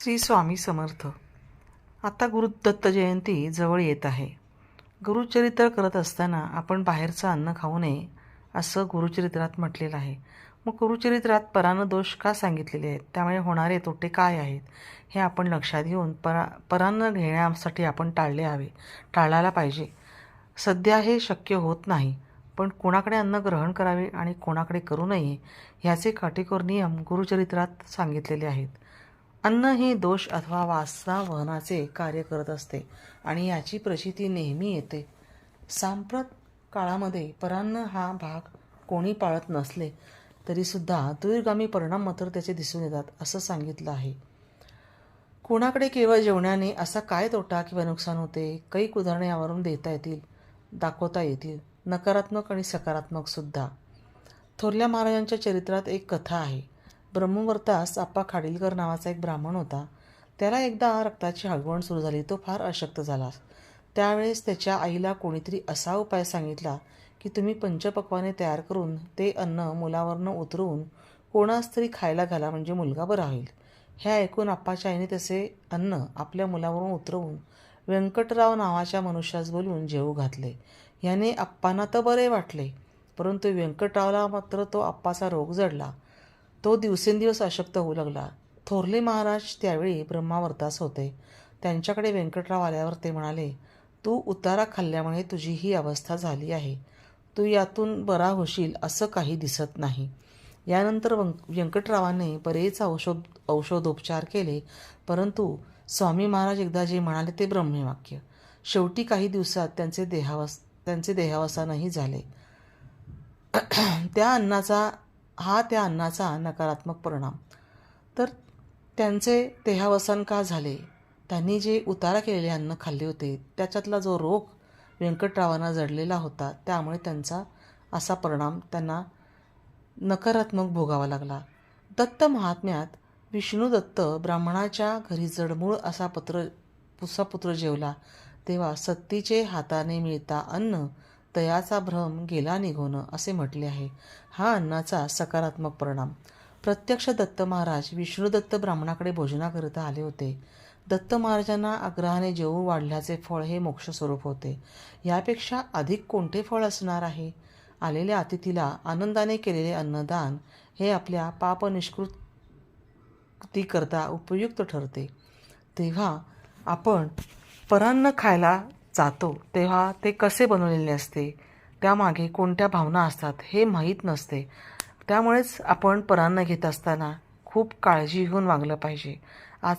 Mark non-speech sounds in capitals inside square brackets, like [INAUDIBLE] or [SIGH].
श्री स्वामी समर्थ. आता गुरुदत्त जयंती जवळ येत आहे. गुरुचरित्र करत असताना आपण बाहेरचं अन्न खाऊ नये असं गुरुचरित्रात म्हटलेलं आहे. मग गुरुचरित्रात परान्न दोष का सांगितलेले आहेत? त्यामुळे होणारे तोटे काय आहेत? हे आपण लक्षात घेऊन परा परान्न घेण्यासाठी आपण टाळले हवे टाळायला पाहिजे. सध्या हे शक्य होत नाही पण कोणाकडे अन्न ग्रहण करावे आणि कोणाकडे करू नये ह्याचे काटेकोर नियम गुरुचरित्रात सांगितलेले आहेत. अन्न हे दोष अथवा वासना वहनाचे कार्य करत असते आणि याची प्रचिती नेहमी येते. सांप्रत काळामध्ये परान्न हा भाग कोणी पाळत नसले तरीसुद्धा दूरगामी परिणाम मात्र त्याचे दिसून येतात असं सांगितलं आहे. कोणाकडे केवळ जेवण्याने असा काय तोटा किंवा नुकसान होते? कैक उदाहरणे यावरून देता येतील दाखवता येतील नकारात्मक आणि सकारात्मकसुद्धा थोरल्या महाराजांच्या चरित्रात एक कथा आहे. ब्रह्मवर्तास आप्पा खाडीलकर नावाचा एक ब्राह्मण होता. त्याला एकदा रक्ताची हळवण सुरू झाली. तो फार अशक्त झाला. त्यावेळेस त्याच्या आईला कोणीतरी असा उपाय सांगितला की तुम्ही पंचपक्वाने तयार करून ते अन्न मुलावरनं उतरवून कोणास तरी खायला घाला म्हणजे मुलगा बरा होईल. हे ऐकून आप्पाच्या आईने तसे अन्न आपल्या मुलावरून उतरवून व्यंकटराव नावाच्या मनुष्यास बोलवून जेवू घातले. याने आप्पांना तर बरे वाटले परंतु व्यंकटरावला मात्र तो आप्पाचा रोग जडला. तो दिवसेंदिवस अशक्त होऊ लागला. थोरले महाराज त्यावेळी ब्रह्मावर्तास होते. त्यांच्याकडे व्यंकटराव आल्यावर ते म्हणाले तू उतारा खाल्ल्यामुळे तुझी ही अवस्था झाली आहे. तू यातून बरा होशील असं काही दिसत नाही यानंतर वं व्यंकटरावाने बरेच औषध औषधोपचार केले. परंतु स्वामी महाराज एकदा जे म्हणाले ते ब्रह्मवाक्य. शेवटी काही दिवसात त्यांचे देहावस त्यांचे देहावसानही झाले. [CLEARS THROAT] त्या अन्नाचा हा त्या अन्नाचा नकारात्मक परिणाम. तर त्यांचे देहावसान का झाले? त्यांनी जे उतारा केलेले अन्न खाल्ले होते त्याच्यातला जो रोग व्यंकटरावांना जडलेला होता त्यामुळे त्यांचा असा परिणाम त्यांना नकारात्मक भोगावा लागला. दत्त महात्म्यात विष्णू दत्त ब्राह्मणाच्या घरी जडमूळ असा पत्र पुसा पुत्र जेवला तेव्हा सत्तीचे हाताने मिळता अन्न तयाचा भ्रम गेला निघून असे म्हटले आहे. हा अन्नाचा सकारात्मक परिणाम. प्रत्यक्ष दत्त महाराज विष्णुदत्त ब्राह्मणाकडे भोजनाकरिता आले होते. दत्त महाराजांना आग्रहाने जेवू वाढल्याचे फळ हे मोक्षस्वरूप होते. यापेक्षा अधिक कोणते फळ असणार आहे? आलेल्या अतिथीला आनंदाने केलेले अन्नदान हे आपल्या पापनिष्कृतीकरता उपयुक्त ठरते. तेव्हा आपण परान्न खायला जातो तेव्हा ते कसे बनवलेले असते? त्यामागे कोणत्या भावना असतात हे माहीत नसते. त्यामुळेच आपण परान्न घेत असताना खूप काळजी घेऊन वागलं पाहिजे. आज